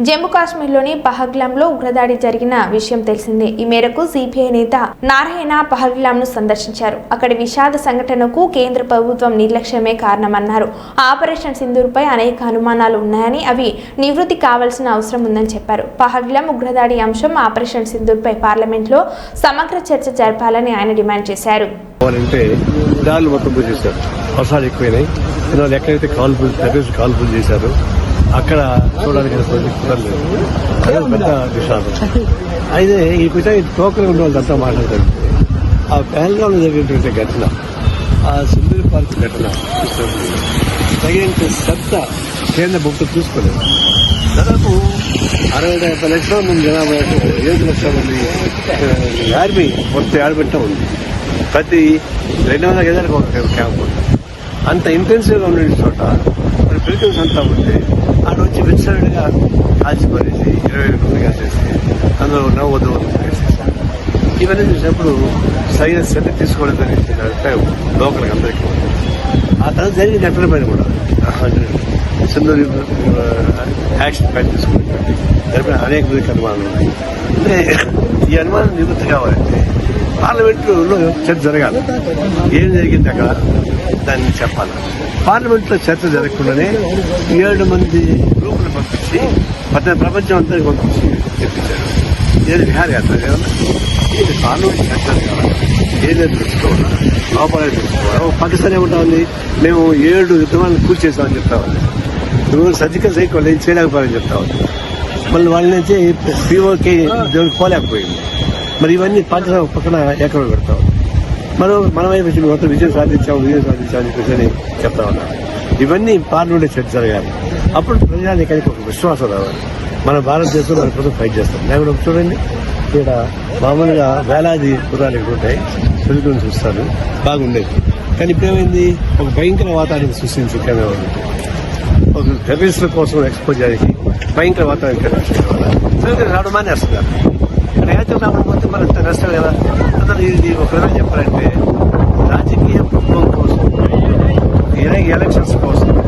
జమ్మూ కాశ్మీర్లోని పహల్గాంలో ఉగ్రదాడి జరిగిన విషయం తెలిసిందే. ఈ మేరకు సిపిఐ నేత నారాయణ పహల్గాంను సందర్శించారు. అక్కడి విషాద సంఘటనకు కేంద్ర ప్రభుత్వం నిర్లక్ష్యమే కారణమన్నారు. ఆపరేషన్ సింధూర్పై అనేక అనుమానాలు ఉన్నాయని అవి నివృత్తి కావాల్సిన అవసరం ఉందని చెప్పారు. పహల్గాం ఉగ్రదాడి అంశం ఆపరేషన్ సింధూర్పై పార్లమెంట్లో సమగ్ర చర్చ జరపాలని ఆయన డిమాండ్ చేశారు. దారులు మొత్తం పూజ చేశారు వర్షాలు ఎక్కువైనాయి ఎక్కడైతే కాల్పులు కాల్పులు చేశారు అక్కడ చూడడానికి కుదరలేదు అదే పెద్ద విషాదం. అయితే ఈ విషయం టోకన్ ఉన్న వాళ్ళంతా మాట్లాడతారు. ఆ పహల్గాంలో జరిగినటువంటి ఘటన ఆ సుందరి పార్క్ ఘటన తగినంత శ్రద్ధ కేంద్ర భక్తులు చూసుకోలేదు దాదాపు అరవై డెబ్బై లక్షల మంది జనాభా ఏడు లక్షల మంది ఆర్మీ మొత్తం ఆడబెట్ట ఉంది. ప్రతి రెండు వందల గదాలకు ఒక క్యాంప్ ఉంది. అంత ఇంటెన్సివ్గా ఉండే చోట మరి పిలికల్స్ అంతా ఉంటే ఆడ వచ్చి విచ్చలవిడిగా కాల్చిపడేసి ఇరవై మంది కాసేసి అందులో నవ్వద్దు వేసేసారు ఇవన్నీ చూసినప్పుడు సైన్ శ్రద్ధ తీసుకోవడం జరిగింది. లోకల్కి అందరికీ. ఆ తర్వాత జరిగిన ఘటన పైన కూడా. సింధూరి యాక్షన్ ప్లాన్ అనేక మందికి అనుమానాలు ఉన్నాయి. అంటే ఈ అనుమానం నివృత్తి కావాలంటే పార్లమెంట్లో చర్చ జరగాలి. ఏం జరిగింది అక్కడ? దాన్ని చెప్పాలి. పార్లమెంట్లో చర్చ జరగకుండానే ఏడు మంది గ్రూపులు పంపించి పద్దెనిమిది ప్రపంచం అంతా పంపించి చెప్పించారు. ఏది విహారయాత్ర ఏది పార్లమెంట్ చర్చ జరగాలి ఏదైనా తెలుసుకోవాలా లోపాలని తెలుసుకోవాలా పాకిస్తాన్ ఏమంటా మేము ఏడు యుద్ధమాలను పూర్తి చేస్తామని చెప్తా ఉంది నువ్వు సర్జికల్ సైకిల్ వాళ్ళు ఏం చేయలేకపోయారని చెప్తా మళ్ళీ వాళ్ళ నుంచి పీఓకి దేవుడికి పోలేకపోయింది. మరి ఇవన్నీ పాకిస్తాన్ పక్కన ఎక్కడ పెడతావు మనం మన మొత్తం విజయం సాధించాం విజయం సాధించామని అని చెప్తా ఉన్నాం. ఇవన్నీ పార్లమెంట్ చర్చ జరగాలి. అప్పుడు ప్రజానికానికి ఒక విశ్వాసం రావాలి. మన భారతదేశం మన కోసం ఫైట్ చేస్తాం లేకపోతే చూడండి. ఇక్కడ మామూలుగా వేలాది గుర్రాలు ఇక్కడ ఉంటాయి. సులుగుని చూస్తారు బాగుండేది. కానీ ఇప్పుడు ఏమైంది ఒక భయంకర వాతావరణం సృష్టించి కేంద్రం ఒక టెర్రరిస్టుల కోసం ఎక్స్పోజ్ చేసి భయంకర వాతావరణం రావడం మానేస్తున్నారు. ఇక్కడ రైతులు రావడం మన నష్టం కదా అందరూ ఇది ఒక విధంగా చెప్పాలంటే elections post.